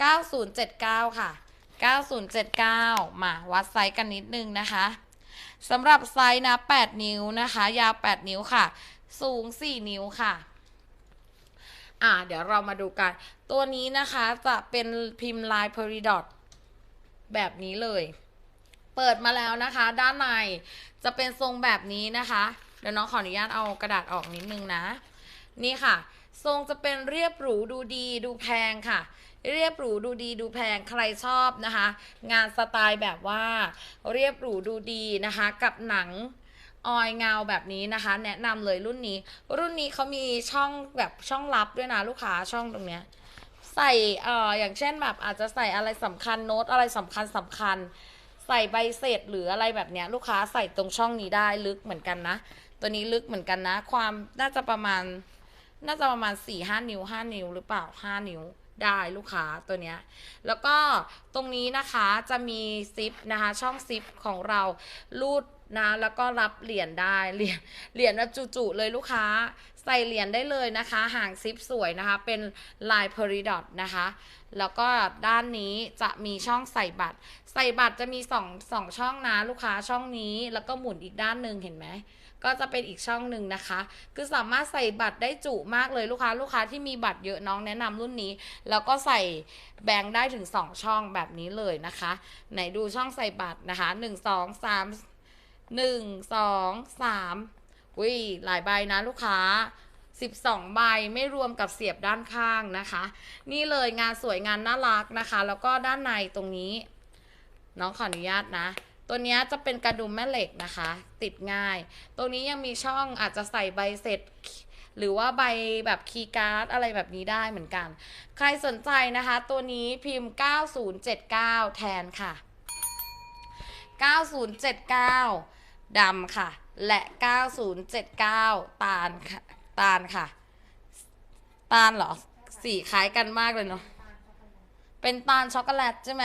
9079 ค่ะ 9079 มาวัดไซส์กันนิดนึงนะคะสำหรับไซส์นะ 8 นิ้วนะคะ ยาว 8 นิ้วค่ะ สูง 4 นิ้วค่ะ อ่า เดี๋ยวเรามาดูกัน ตัวนี้นะคะจะเป็นพิมพ์ลาย p e r i d o t แบบนี้เลย เปิดมาแล้วนะคะ ด้านในจะเป็นทรงแบบนี้นะคะ เดี๋ยวน้องขออนุญาตเอากระดาษออกนิดนึงนะ นี่ค่ะ ทรงจะเป็นเรียบหรูดูดีดูแพงค่ะ เรียบหรูดูดีดูแพงใครชอบนะคะ งานสไตล์แบบว่า เรียบหรูดูดีนะคะ กับหนังออยเงาแบบนี้นะคะ แนะนำเลยรุ่นนี้ รุ่นนี้เขามีช่องแบบช่องลับด้วยนะลูกค้าช่องตรงเนี้ยใส่เอ่ออย่างเช่นแบบอาจจะใส่อะไรสำคัญโน้ตอะไรสำคัญสำคัญ ใส่ใบเสร็จหรืออะไรแบบเนี้ยลูกค้าใส่ตรงช่องนี้ได้ลึกเหมือนกันนะ ตัวนี้ลึกเหมือนกันนะ ความน่าจะประมาณน่าจะประมาณ4ี่ห้านิ้วห้านิ้วหรือเปล่าห้านิ้ว ได้ลูกค้าตัวเนี้ย แล้วก็ตรงนี้นะคะจะมีซิปนะคะช่องซิปของเรารูด นะแล้วก็รับเหรียญได้เหรียญเหรียญแบบจุๆเลยลูกค้า ใส่เหรียญได้เลยนะคะ ห่างซิปสวยนะคะ เป็นลายเพอริดอทนะคะ แล้วก็ด้านนี้จะมีช่องใส่บัตร ใส่บัตรจะมีสองสองช่องนะลูกค้าช่องนี้แล้วก็หมุนอีกด้านหนึ่งเห็นไหมก็จะเป็นอีกช่องหนึ่งนะคะ คือสามารถใส่บัตรได้จุมากเลยลูกค้า ลูกค้าที่มีบัตรเยอะน้องแนะนำรุ่นนี้ แล้วก็ใส่แบงค์ได้ถึง 2 ช่องแบบนี้เลยนะคะ ไหนดูช่องใส่บัตรนะคะ 1 2 3 1 2 3อุ้ยหลายใบนะลูกค้า 12 ใบไม่รวมกับเสียบด้านข้างนะคะ นี่เลยงานสวยงานน่ารักนะคะ แล้วก็ด้านในตรงนี้ น้องขออนุญาตนะ ตัวนี้จะเป็นกระดุมแม่เหล็กนะคะ ติดง่าย ตรงนี้ยังมีช่องอาจจะใส่ใบเสร็จ หรือว่าใบแบบคีย์การ์ดอะไรแบบนี้ได้เหมือนกัน ใครสนใจนะคะ ตัวนี้พิมพ์ 9079 แทนค่ะ 9079 ดำค่ะ และ 9079 ตาลค่ะตาลค่ะ ตาลเหรอ สีคล้ายกันมากเลยเนาะเป็นตาลช็อกโกแลตใช่ไหม